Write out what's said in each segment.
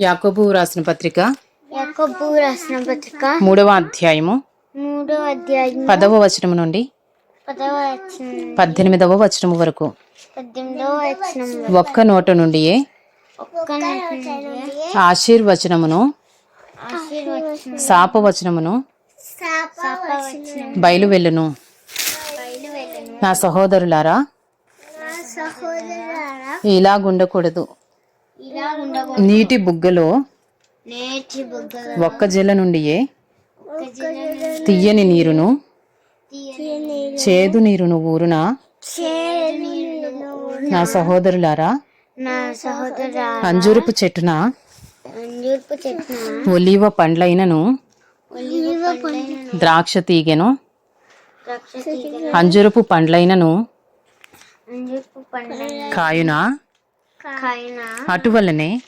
యాకోబు రాసిన పత్రిక? యాకోబు రాసిన పత్రిక మూడవ అధ్యాయము. మూడో అధ్యాయం పదవ వచనము నుండి పదవ వచనం పద్దెనిమిదవ వచనము వరకు. పద్దెనిమిదవ వచనం ఒక్క నోట ఒక్క నుండి ఆశీర్వచనమును ఆశీర్వచనం శాపవచనమును శాపవచనం బయలు వెళ్ళును నా సహోదరులారా ఇలాగుండకూడదు. నీటి బుగ్గలో ఒక్క జల జిల్లా తీయని నీరును చేదు నీరును ఊరున? నా సహోదరులారా అంజురుపు చెట్టున? ఒలీవ పండ్లైనను ద్రాక్ష తీగెను అంజురపు పండ్లైనను. కాయన? అటువలనే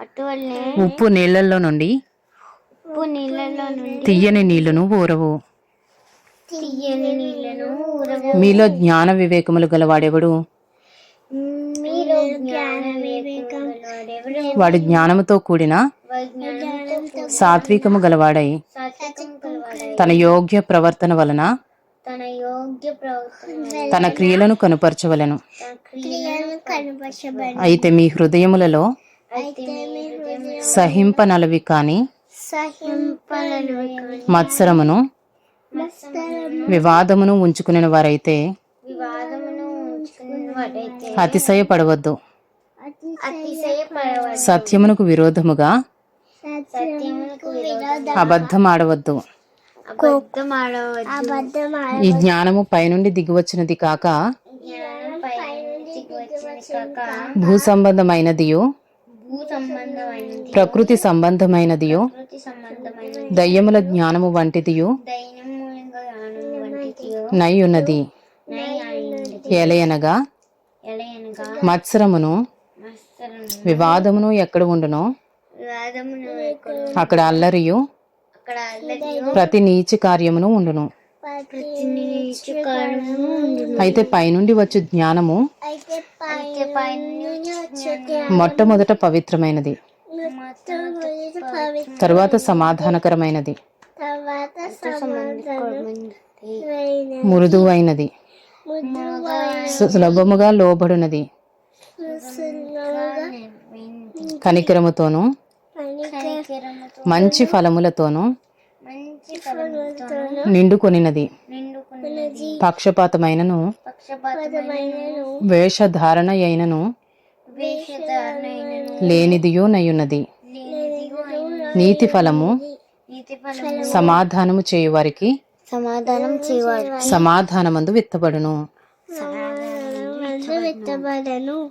అటువల్లే? ఉప్పు నీళ్ళలో నుండి? ఉప్పు నీళ్ళలో నుండి? తీయని నీళ్ళును ఊరవు. తీయని నీళ్ళను ఊరవు. మీలో జ్ఞాన వివేకములు గలవాడెవడు? జ్ఞాన? వాడి జ్ఞానముతో కూడిన సాత్వికము గలవాడై తన యోగ్య ప్రవర్తన వలన తన క్రియలను కనుపరచవలెను. అయితే మీ హృదయములలో సహింపనలవి కాని మత్సరమును వివాదమును ఉంచుకునే వారైతే అతిశయపడవద్దు. సత్యమునకు విరోధముగా సత్యములకు విరోధం అబద్ధం ఆడవద్దు అబద్ధం ఆడవద్దు అబద్ధం ఈ జ్ఞానము పైనుండి దిగివచ్చినది కాక జ్ఞానం పైనుండి వచ్చిన కాక భూ సంబంధమైనదియు? ప్రకృతి సంబంధమైనదియు దయ్యముల జ్ఞానము వంటిదియు? దైనమూలంగా జ్ఞానం వంటిదియో? నై ఉన్నది నై అయినది ఎలయనగా? మత్సరమును? మత్సరము వివాదమును ఎక్కడ ఉండునో? అక్కడ అల్లరియు? ప్రతి నీచి కార్యమును ఉండును. అయితే పైనుండి వచ్చు జ్ఞానము. మొట్టమొదట పవిత్రమైనది. తరువాత సమాధానకరమైనది. మృదువైనది. సు- సులభముగా లోబడునది. కనికరముతోను కనికరముతో మంచి ఫలములతోను నిండుకొనినది. నిండుకున్నది. పక్షపాతమైనను. పక్షపాతమైన వేషధారణ అయినను లేనిదియో అయిన నీతి ఫలము. నీతి ఫలము. సమాధానము చేయువారికి. సమాధానం చేయవారు సమాధానమందు విత్తబడును. విత్తబడను.